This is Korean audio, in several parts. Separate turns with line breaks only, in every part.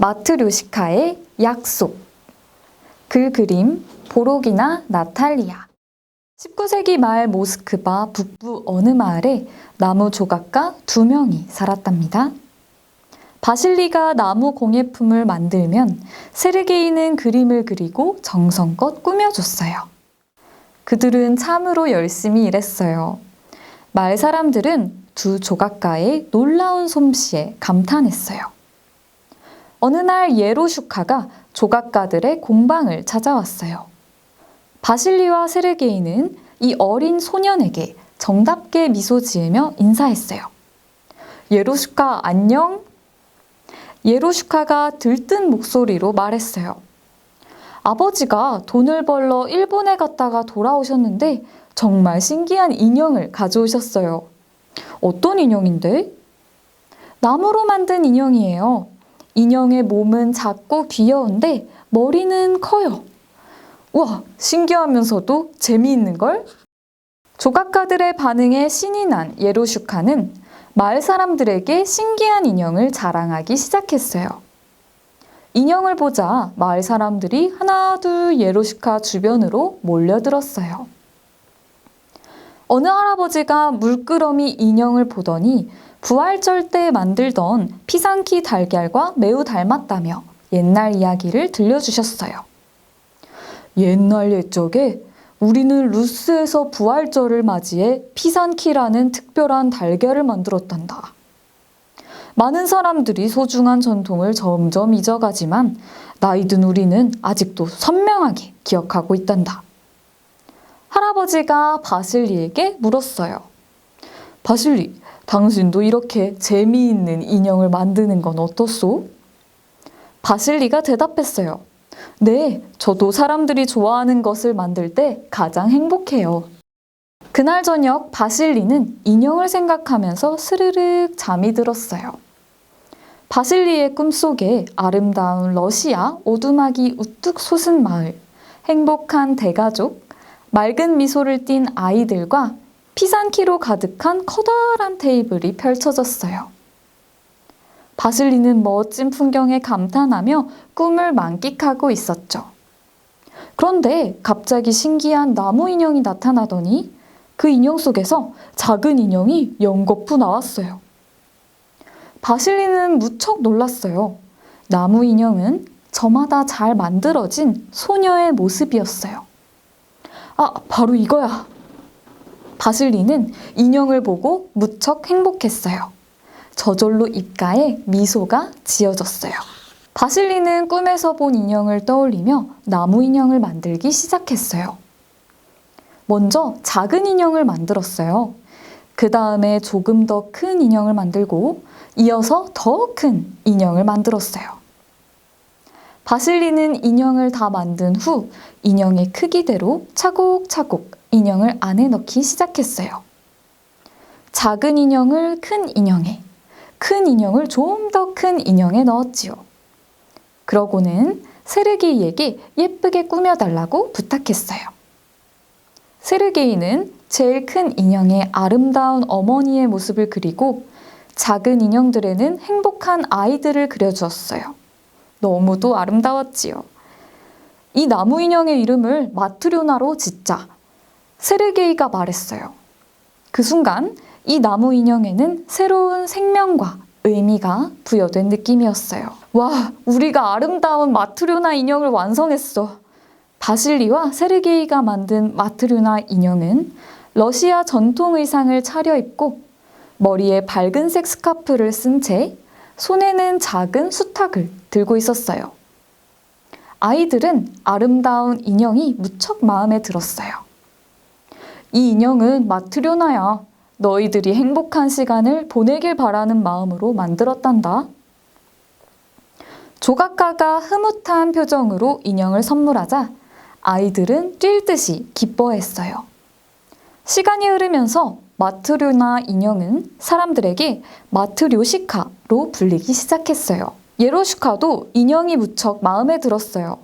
마트료시카의 약속. 글 그림 보록이나 나탈리아. 19세기 말 모스크바 북부 어느 마을에 나무 조각가 두 명이 살았답니다. 바실리가 나무 공예품을 만들면 세르게이는 그림을 그리고 정성껏 꾸며줬어요. 그들은 참으로 열심히 일했어요. 마을 사람들은 두 조각가의 놀라운 솜씨에 감탄했어요. 어느 날 예로슈카가 조각가들의 공방을 찾아왔어요. 바실리와 세르게이는 이 어린 소년에게 정답게 미소 지으며 인사했어요. 예로슈카 안녕? 예로슈카가 들뜬 목소리로 말했어요. 아버지가 돈을 벌러 일본에 갔다가 돌아오셨는데 정말 신기한 인형을 가져오셨어요. 어떤 인형인데? 나무로 만든 인형이에요. 인형의 몸은 작고 귀여운데 머리는 커요. 와, 신기하면서도 재미있는 걸? 조각가들의 반응에 신이 난 예로슈카는 마을 사람들에게 신기한 인형을 자랑하기 시작했어요. 인형을 보자 마을 사람들이 하나 둘 예로슈카 주변으로 몰려들었어요. 어느 할아버지가 물끄러미 인형을 보더니 부활절 때 만들던 피상키 달걀과 매우 닮았다며 옛날 이야기를 들려주셨어요. 옛날 옛적에 우리는 루스에서 부활절을 맞이해 피산키라는 특별한 달걀을 만들었단다. 많은 사람들이 소중한 전통을 점점 잊어가지만 나이 든 우리는 아직도 선명하게 기억하고 있단다. 할아버지가 바실리에게 물었어요. 바실리, 당신도 이렇게 재미있는 인형을 만드는 건 어떻소? 바실리가 대답했어요. 네, 저도 사람들이 좋아하는 것을 만들 때 가장 행복해요. 그날 저녁 바실리는 인형을 생각하면서 스르륵 잠이 들었어요. 바실리의 꿈속에 아름다운 러시아 오두막이 우뚝 솟은 마을, 행복한 대가족, 맑은 미소를 띤 아이들과 피산키로 가득한 커다란 테이블이 펼쳐졌어요. 바실리는 멋진 풍경에 감탄하며 꿈을 만끽하고 있었죠. 그런데 갑자기 신기한 나무 인형이 나타나더니 그 인형 속에서 작은 인형이 연거푸 나왔어요. 바실리는 무척 놀랐어요. 나무 인형은 저마다 잘 만들어진 소녀의 모습이었어요. 아, 바로 이거야. 바실리는 인형을 보고 무척 행복했어요. 저절로 입가에 미소가 지어졌어요. 바실리는 꿈에서 본 인형을 떠올리며 나무 인형을 만들기 시작했어요. 먼저 작은 인형을 만들었어요. 그 다음에 조금 더 큰 인형을 만들고 이어서 더 큰 인형을 만들었어요. 바실리는 인형을 다 만든 후 인형의 크기대로 차곡차곡 인형을 안에 넣기 시작했어요. 작은 인형을 큰 인형에, 큰 인형을 좀 더 큰 인형에 넣었지요. 그러고는 세르게이에게 예쁘게 꾸며달라고 부탁했어요. 세르게이는 제일 큰 인형의 아름다운 어머니의 모습을 그리고 작은 인형들에는 행복한 아이들을 그려주었어요. 너무도 아름다웠지요. 이 나무 인형의 이름을 마트료나로 짓자. 세르게이가 말했어요. 그 순간 이 나무 인형에는 새로운 생명과 의미가 부여된 느낌이었어요. 와, 우리가 아름다운 마트료나 인형을 완성했어. 바실리와 세르게이가 만든 마트료나 인형은 러시아 전통 의상을 차려입고 머리에 밝은색 스카프를 쓴 채 손에는 작은 수탉을 들고 있었어요. 아이들은 아름다운 인형이 무척 마음에 들었어요. 이 인형은 마트료나야. 너희들이 행복한 시간을 보내길 바라는 마음으로 만들었단다. 조각가가 흐뭇한 표정으로 인형을 선물하자 아이들은 뛸 듯이 기뻐했어요. 시간이 흐르면서 마트료나 인형은 사람들에게 마트료시카로 불리기 시작했어요. 예로슈카도 인형이 무척 마음에 들었어요.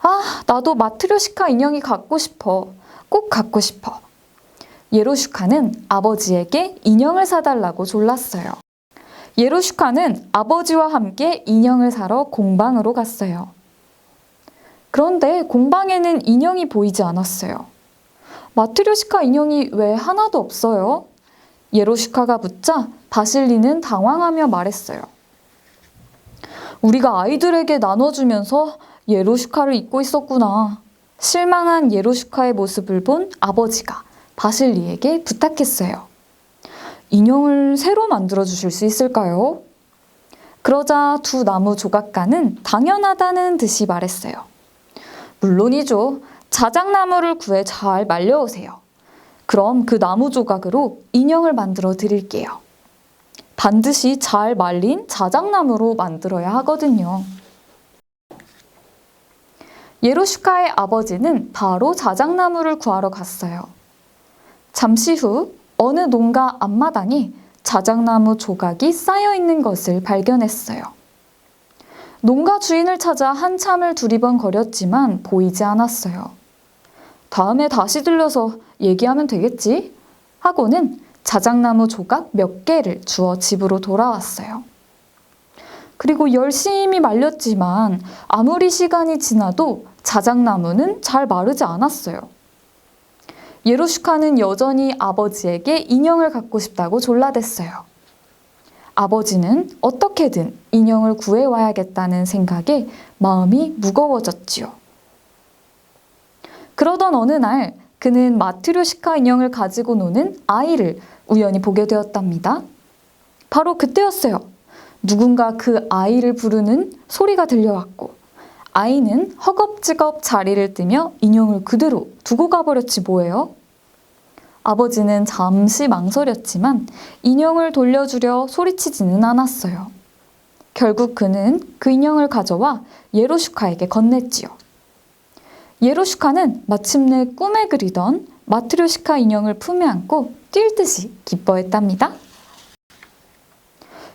아, 나도 마트료시카 인형이 갖고 싶어. 꼭 갖고 싶어. 예로슈카는 아버지에게 인형을 사달라고 졸랐어요. 예로슈카는 아버지와 함께 인형을 사러 공방으로 갔어요. 그런데 공방에는 인형이 보이지 않았어요. 마트료시카 인형이 왜 하나도 없어요? 예로슈카가 묻자 바실리는 당황하며 말했어요. 우리가 아이들에게 나눠주면서 예로슈카를 잊고 있었구나. 실망한 예로슈카의 모습을 본 아버지가 바실리에게 부탁했어요. 인형을 새로 만들어 주실 수 있을까요? 그러자 두 나무 조각가는 당연하다는 듯이 말했어요. 물론이죠. 자작나무를 구해 잘 말려오세요. 그럼 그 나무 조각으로 인형을 만들어 드릴게요. 반드시 잘 말린 자작나무로 만들어야 하거든요. 예로슈카의 아버지는 바로 자작나무를 구하러 갔어요. 잠시 후 어느 농가 앞마당에 자작나무 조각이 쌓여 있는 것을 발견했어요. 농가 주인을 찾아 한참을 두리번거렸지만 보이지 않았어요. 다음에 다시 들려서 얘기하면 되겠지? 하고는 자작나무 조각 몇 개를 주워 집으로 돌아왔어요. 그리고 열심히 말렸지만 아무리 시간이 지나도 자작나무는 잘 마르지 않았어요. 예로슈카는 여전히 아버지에게 인형을 갖고 싶다고 졸라댔어요. 아버지는 어떻게든 인형을 구해와야겠다는 생각에 마음이 무거워졌지요. 그러던 어느 날 그는 마트료시카 인형을 가지고 노는 아이를 우연히 보게 되었답니다. 바로 그때였어요. 누군가 그 아이를 부르는 소리가 들려왔고 아이는 허겁지겁 자리를 뜨며 인형을 그대로 두고 가버렸지 뭐예요? 아버지는 잠시 망설였지만 인형을 돌려주려 소리치지는 않았어요. 결국 그는 그 인형을 가져와 예로슈카에게 건넸지요. 예로슈카는 마침내 꿈에 그리던 마트료시카 인형을 품에 안고 뛸 듯이 기뻐했답니다.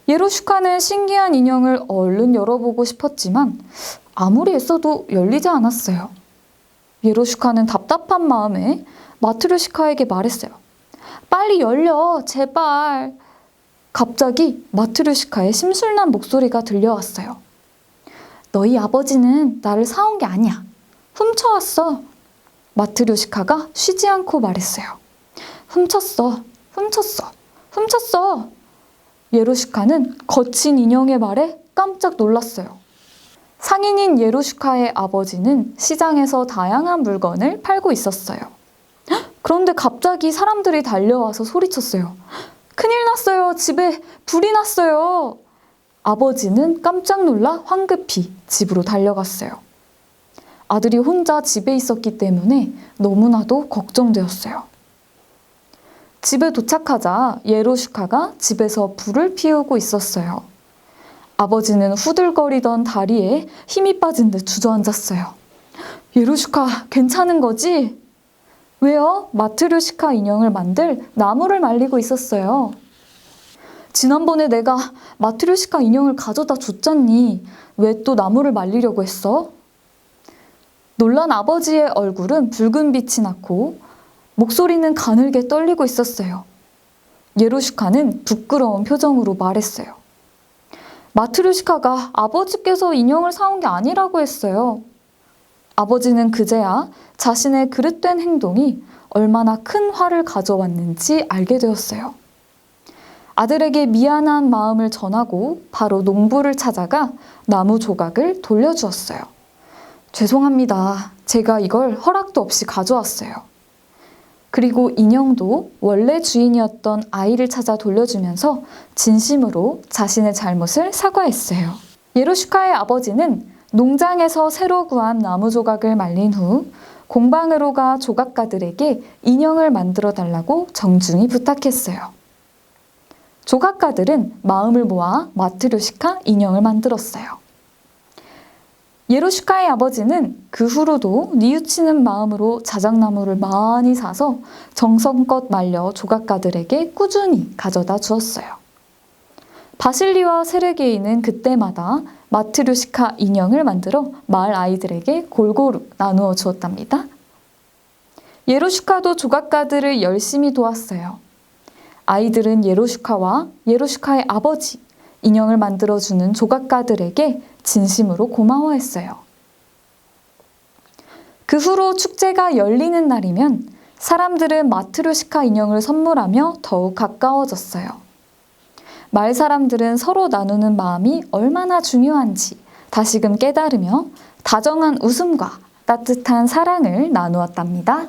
예로슈카는 신기한 인형을 얼른 열어보고 싶었지만 아무리 애써도 열리지 않았어요. 예로슈카는 답답한 마음에 마트료시카에게 말했어요. 빨리 열려, 제발. 갑자기 마트료시카의 심술난 목소리가 들려왔어요. 너희 아버지는 나를 사온 게 아니야. 훔쳐왔어. 마트료시카가 쉬지 않고 말했어요. 훔쳤어, 훔쳤어, 훔쳤어. 예로슈카는 거친 인형의 말에 깜짝 놀랐어요. 상인인 예로슈카의 아버지는 시장에서 다양한 물건을 팔고 있었어요. 그런데 갑자기 사람들이 달려와서 소리쳤어요. 큰일 났어요. 집에 불이 났어요. 아버지는 깜짝 놀라 황급히 집으로 달려갔어요. 아들이 혼자 집에 있었기 때문에 너무나도 걱정되었어요. 집에 도착하자 예로슈카가 집에서 불을 피우고 있었어요. 아버지는 후들거리던 다리에 힘이 빠진 듯 주저앉았어요. 예로슈카, 괜찮은 거지? 왜요? 마트료시카 인형을 만들 나무를 말리고 있었어요. 지난번에 내가 마트료시카 인형을 가져다 줬잖니. 왜 또 나무를 말리려고 했어? 놀란 아버지의 얼굴은 붉은 빛이 났고 목소리는 가늘게 떨리고 있었어요. 예로슈카는 부끄러운 표정으로 말했어요. 마트료시카가 아버지께서 인형을 사온 게 아니라고 했어요. 아버지는 그제야 자신의 그릇된 행동이 얼마나 큰 화를 가져왔는지 알게 되었어요. 아들에게 미안한 마음을 전하고 바로 농부를 찾아가 나무 조각을 돌려주었어요. 죄송합니다. 제가 이걸 허락도 없이 가져왔어요. 그리고 인형도 원래 주인이었던 아이를 찾아 돌려주면서 진심으로 자신의 잘못을 사과했어요. 예로슈카의 아버지는 농장에서 새로 구한 나무 조각을 말린 후 공방으로 가 조각가들에게 인형을 만들어 달라고 정중히 부탁했어요. 조각가들은 마음을 모아 마트료시카 인형을 만들었어요. 예로슈카의 아버지는 그 후로도 뉘우치는 마음으로 자작나무를 많이 사서 정성껏 말려 조각가들에게 꾸준히 가져다 주었어요. 바실리와 세르게이는 그때마다 마트료시카 인형을 만들어 마을 아이들에게 골고루 나누어 주었답니다. 예로슈카도 조각가들을 열심히 도왔어요. 아이들은 예로슈카와 예로슈카의 아버지, 인형을 만들어주는 조각가들에게 진심으로 고마워했어요. 그 후로 축제가 열리는 날이면 사람들은 마트료시카 인형을 선물하며 더욱 가까워졌어요. 마을 사람들은 서로 나누는 마음이 얼마나 중요한지 다시금 깨달으며 다정한 웃음과 따뜻한 사랑을 나누었답니다.